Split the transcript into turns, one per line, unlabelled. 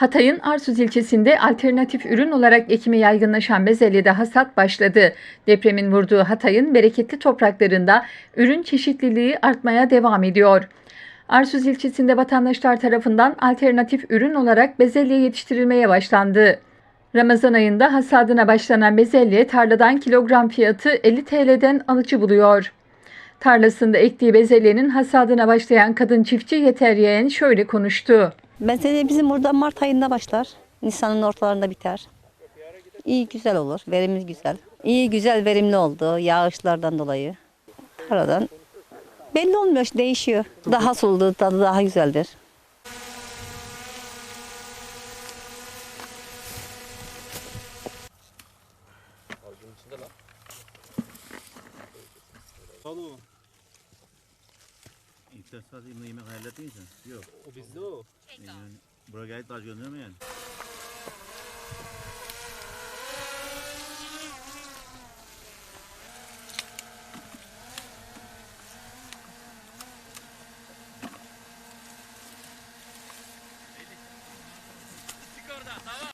Hatay'ın Arsuz ilçesinde alternatif ürün olarak ekimi yaygınlaşan bezelyede hasat başladı. Depremin vurduğu Hatay'ın bereketli topraklarında ürün çeşitliliği artmaya devam ediyor. Arsuz ilçesinde vatandaşlar tarafından alternatif ürün olarak bezelye yetiştirilmeye başlandı. Ramazan ayında hasadına başlanan bezelye tarladan kilogram fiyatı 50 TL'den alıcı buluyor. Tarlasında ektiği bezelyenin hasadına başlayan kadın çiftçi Yeter Yeğen şöyle konuştu.
Mesela bizim burada Mart ayında başlar. Nisan'ın ortalarında biter. İyi güzel olur. Verimiz güzel. İyi güzel verimli oldu yağışlardan dolayı. Aradan belli olmuyor değişiyor. Daha sulu tadı daha güzeldir.
Salo.
İktisat ilmi yemek mi sen? Yok.
O bizde o.
Yani, buraya gelip taş gönderme yani.
Çık oradan tamam.